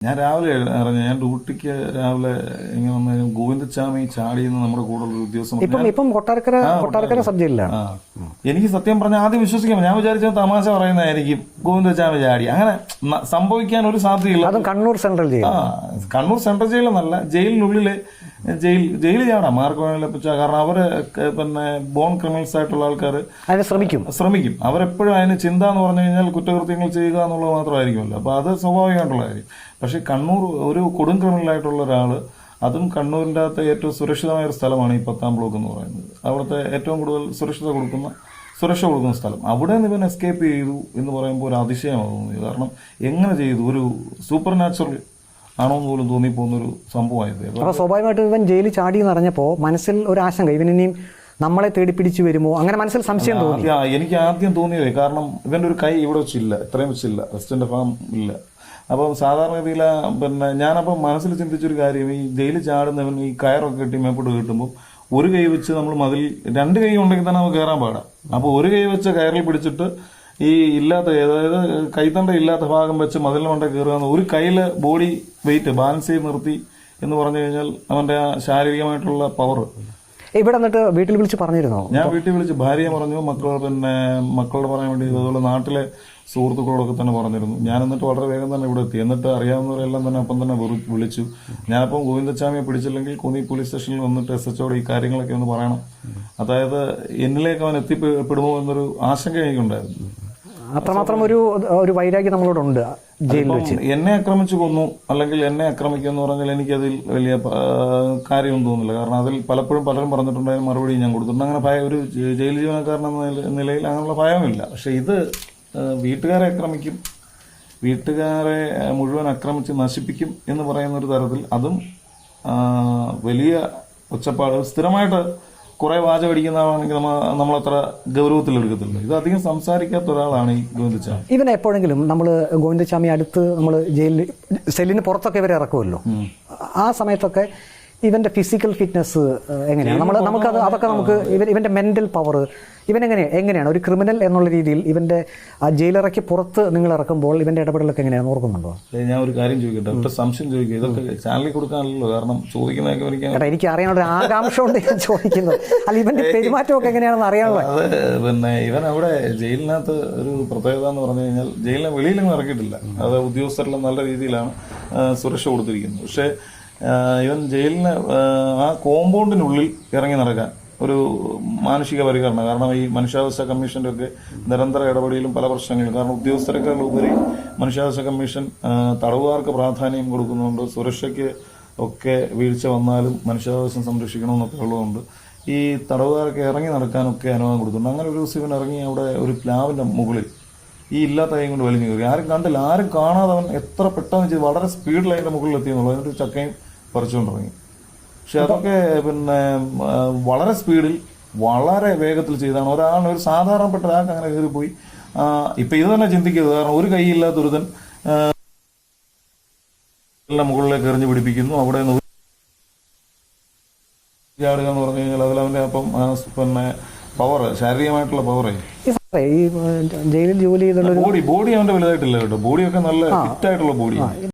ഞാൻ രാവിലെ ഇറങ്ങി ഞാൻ ഡ്യൂട്ടിക്ക് രാവിലെ ഇങ്ങനെ വന്ന് ഗോവിന്ദച്ചാമി ചാടി എന്ന് നമ്മുടെ കൂടെ ഒരു ഉദ്യോഗസ്ഥൻ ഇപ്പം ഇപ്പം കൊട്ടാരക്കര കൊട്ടാരക്കര. സബ് ജയിലിലാണ് എനിക്ക് സത്യം പറഞ്ഞാൽ ആദ്യം വിശ്വസിക്കാം ഞാൻ വിചാരിച്ച തമാശ പറയുന്നതായിരിക്കും ഗോവിന്ദച്ചാമി ചാടി. അങ്ങനെ സംഭവിക്കാൻ ഒരു സാധ്യതയില്ല. അതും കണ്ണൂർ സെൻട്രൽ ജയിൽ ആ കണ്ണൂർ സെൻട്രൽ ജയിലെന്നല്ല ജയിലിനുള്ളിൽ ജയിൽ ജയിൽ ചാടാം മാർക്ക് വേണമെങ്കിൽ കാരണം അവർ പിന്നെ ബോൺ ക്രിമിനൽസ് ആയിട്ടുള്ള ആൾക്കാർ ശ്രമിക്കും. ശ്രമിക്കും. അവരെപ്പോഴും അതിന് ചിന്ത എന്ന് പറഞ്ഞു കഴിഞ്ഞാൽ കുറ്റകൃത്യങ്ങൾ ചെയ്യുക എന്നുള്ളത് മാത്രമായിരിക്കുമല്ലോ. അപ്പോൾ അത് സ്വാഭാവികമായിട്ടുള്ള കാര്യം. പക്ഷേ കണ്ണൂർ ഒരു കൊടും ക്രിമിനലായിട്ടുള്ള ഒരാൾ അതും കണ്ണൂരിന്റെ അകത്ത് ഏറ്റവും സുരക്ഷിതമായ ഒരു സ്ഥലമാണ് ഈ പത്താം ബ്ലോക്ക് എന്ന് പറയുന്നത്. അവിടുത്തെ ഏറ്റവും കൂടുതൽ സുരക്ഷിത കൊടുക്കുന്ന സുരക്ഷ കൊടുക്കുന്ന സ്ഥലം. അവിടെ നിന്ന് ഇവൻ എസ്കേപ്പ് ചെയ്തു എന്ന് പറയുമ്പോൾ ഒരു അതിശയമാകുന്നു. കാരണം എങ്ങനെ ചെയ്തു? ഒരു സൂപ്പർ നാച്ചുറൽ ആണോ എന്ന് പോലും തോന്നിപ്പോകുന്ന ഒരു സംഭവമായത് അപ്പൊ സ്വാഭാവികമായിട്ട് ഇവൻ ജയിലിൽ ചാടി എന്ന് പറഞ്ഞപ്പോ മനസ്സിൽ ഒരു ആശങ്ക ഇവൻ ഇനിയും നമ്മളെ തേടി പിടിച്ചു വരുമോ? അങ്ങനെ മനസ്സിൽ സംശയം തോന്നി. എനിക്ക് ആദ്യം തോന്നിയത് കാരണം ഇവന്റെ ഒരു കൈ ഇവിടെ വെച്ചില്ല ഇത്രയും വെച്ചില്ല വെസ്റ്റിന്റെ ഫാം ഇല്ല. അപ്പം സാധാരണ രീതിയിൽ പിന്നെ ഞാനപ്പം മനസ്സിൽ ചിന്തിച്ചൊരു കാര്യം ഈ ജയിലിൽ ചാടുന്നവൻ ഈ കയറൊക്കെ കെട്ടി മേപ്പോട്ട് കിട്ടുമ്പോൾ ഒരു കൈ വെച്ച് നമ്മൾ മതിൽ രണ്ട് കൈ ഉണ്ടെങ്കിൽ തന്നെ നമുക്ക് കയറാൻ പാടാം. അപ്പോൾ ഒരു കൈ വെച്ച കയറിൽ പിടിച്ചിട്ട് ഈ ഇല്ലാത്ത അതായത് കൈത്തണ്ട ഇല്ലാത്ത ഭാഗം വെച്ച് മതിലിന് മണ്ട കയറുക ഒരു കയ്യിൽ ബോഡി വെയിറ്റ് ബാലൻസ് ചെയ്ത് നിർത്തി എന്ന് പറഞ്ഞു കഴിഞ്ഞാൽ അവന്റെ ആ ശാരീരികമായിട്ടുള്ള പവർ ഇവിടെ എന്നിട്ട് വീട്ടിൽ വിളിച്ച് പറഞ്ഞിരുന്നോ? ഞാൻ വീട്ടിൽ വിളിച്ച് ഭാര്യയെ പറഞ്ഞു മക്കൾ പിന്നെ മക്കളോട് പറയാൻ വേണ്ടി അതുപോലെ നാട്ടിലെ സുഹൃത്തുക്കളോടൊക്കെ തന്നെ പറഞ്ഞിരുന്നു. ഞാൻ എന്നിട്ട് വളരെ വേഗം തന്നെ ഇവിടെ എത്തി. എന്നിട്ട് അറിയാവുന്നവരെല്ലാം തന്നെ അപ്പം തന്നെ വിളി- വിളിച്ചു. ഞാനപ്പം ഗോവിന്ദച്ചാമിയെ പിടിച്ചില്ലെങ്കിൽ കോന്നി പോലീസ് സ്റ്റേഷനിൽ വന്നിട്ട് എസ് എച്ചോട് ഈ കാര്യങ്ങളൊക്കെ ഒന്ന് പറയണം. അതായത് എന്നിലേക്ക് അവൻ എത്തിപ്പെടുമോ എന്നൊരു ആശങ്ക എനിക്കുണ്ടായിരുന്നു. അത്രമാത്രം ഒരു ഒരു വൈരാഗ്യം നമ്മളോടുണ്ട് ജയിലിൽ വെച്ച്. എന്നെ ആക്രമിച്ചു കൊന്നു അല്ലെങ്കിൽ എന്നെ ആക്രമിക്കുക എന്ന് പറഞ്ഞാൽ എനിക്കതിൽ വലിയ കാര്യമൊന്നും തോന്നുന്നില്ല. കാരണം അതിൽ പലപ്പോഴും പലരും പറഞ്ഞിട്ടുണ്ട് അതിന് മറുപടി ഞാൻ കൊടുത്തിട്ടുണ്ട്. അങ്ങനെ ഭയ ഒരു ജയിൽ ജീവനക്കാരൻ എന്ന നില- നിലയിൽ അങ്ങനെയുള്ള ഭയമില്ല. പക്ഷെ ഇത് വീട്ടുകാരെ ആക്രമിക്കും വീട്ടുകാരെ മുഴുവൻ ആക്രമിച്ച് നശിപ്പിക്കും എന്ന് പറയുന്ന ഒരു തരത്തിൽ അതും വലിയ ഒച്ചപ്പാട് സ്ഥിരമായിട്ട് കുറെ വാചകടിക്കുന്ന ആളാണെങ്കിൽ നമ്മ നമ്മളത്ര ഗൗരവത്തിൽ എടുക്കത്തില്ല. ഇത് അധികം സംസാരിക്കാത്ത ഒരാളാണ് ഈ ഗോവിന്ദച്ചാമി ഇവനെ എപ്പോഴെങ്കിലും നമ്മൾ ഗോവിന്ദസ്വാമി അടുത്ത് നമ്മൾ ജയിലിൽ സെല്ലിന് പുറത്തൊക്കെ ഇവരെ ഇറക്കുമല്ലോ. ആ സമയത്തൊക്കെ ഇവന്റെ ഫിസിക്കൽ ഫിറ്റ്നസ് എങ്ങനെയാണ്? നമ്മൾ നമുക്കത് അതൊക്കെ നമുക്ക് ഇവൻ ഇവന്റെ മെന്റൽ പവർ ഇവൻ എങ്ങനെ എങ്ങനെയാണ്? ഒരു ക്രിമിനൽ എന്നുള്ള രീതിയിൽ ഇവന്റെ ആ ജയിലിറക്കി പുറത്ത് നിങ്ങൾ ഇറക്കുമ്പോൾ ഇവന്റെ ഇടപെടലൊക്കെ എങ്ങനെയാണ് ഓർക്കുന്നുണ്ടോ? ഞാൻ ഒരു കാര്യം ചോദിക്കട്ടെ? ഒറ്റ സംശയം ചോദിക്കുക. ഇതൊക്കെ ചാനലിൽ കൊടുക്കാനല്ലോ കാരണം ചോദിക്കുന്നതൊക്കെ എനിക്ക് എനിക്ക് അറിയാനുള്ള ഒരു ആകാംക്ഷ കൊണ്ട് ഞാൻ ചോദിക്കുന്നത് അല്ല ഇവന്റെ പെരുമാറ്റമൊക്കെ എങ്ങനെയാണെന്ന് അറിയാനുള്ള അത് പിന്നെ ഇവൻ അവിടെ ജയിലിനകത്ത് ഒരു പ്രത്യേകത എന്ന് പറഞ്ഞു കഴിഞ്ഞാൽ ജയിലിനെ വെളിയിലൊന്നും ഇറക്കിയിട്ടില്ല. അത് ഉദ്യോഗസ്ഥരെല്ലാം നല്ല രീതിയിലാണ് സുരക്ഷ കൊടുത്തിരിക്കുന്നത്. പക്ഷേ ഇവൻ ജയിലിന് ആ, കോമ്പൗണ്ടിനുള്ളിൽ ഇറങ്ങി നടക്കാൻ ഒരു മാനുഷിക പരിഗണന. കാരണം ഈ മനുഷ്യാവകാശ കമ്മീഷന്റെ ഒക്കെ നിരന്തര ഇടപെടലും പല പ്രശ്നങ്ങളും കാരണം ഉദ്യോഗസ്ഥരെക്കാൾ ഉപരി മനുഷ്യാവകാശ കമ്മീഷൻ തടവുകാർക്ക് പ്രാധാന്യം കൊടുക്കുന്നുണ്ട്. സുരക്ഷയ്ക്ക് ഒക്കെ വീഴ്ച വന്നാലും മനുഷ്യാവകാശം സംരക്ഷിക്കണമെന്നൊക്കെ ഉള്ളതുകൊണ്ട് ഈ തടവുകാരൊക്കെ ഇറങ്ങി നടക്കാനൊക്കെ അനുവാദം കൊടുത്തിട്ടുണ്ട് അങ്ങനെ ഒരു ദിവസം ഇവൻ ഇറങ്ങി അവിടെ ഒരു പ്ലാവിന്റെ മുകളിൽ ഈ ഇല്ലാത്ത കൈ കൊണ്ട് വലിഞ്ഞു കയറി. ആരും കണ്ടില്ല. ആരും കാണാതെ അവൻ എത്ര പെട്ടെന്ന് ചെയ്ത്. വളരെ സ്പീഡിൽ അതിന്റെ മുകളിൽ എത്തിയെന്നുള്ളൂ. അതിനൊരു ചക്കയും പറിച്ചുകൊണ്ടിറങ്ങി പക്ഷെ അതൊക്കെ പിന്നെ വളരെ സ്പീഡിൽ വളരെ വേഗത്തിൽ ചെയ്താണ്. ഒരാൾ ഒരു സാധാരണപ്പെട്ട ഒരാൾക്ക് അങ്ങനെ കയറിപ്പോയി പോയി. ഇപ്പൊ ഇത് തന്നെ ചിന്തിക്കരുത്. കാരണം ഒരു കൈയില്ലാത്ത ഒരുതൻ എല്ലാം മുകളിലേക്ക് എറിഞ്ഞു പിടിപ്പിക്കുന്നു. അവിടെ നിന്ന് ചാടുക എന്ന് പറഞ്ഞു കഴിഞ്ഞാൽ അതിൽ അവന്റെ അപ്പം പിന്നെ പവർ ശാരീരികമായിട്ടുള്ള പവറേ ഈ ജയിലിൽ ജോലി ചെയ്തുള്ള ബോഡി ബോഡി അവന്റെ വലുതായിട്ടില്ല കേട്ടോ. ബോഡിയൊക്കെ നല്ല ഫിറ്റ് ആയിട്ടുള്ള ബോഡിയാണ്.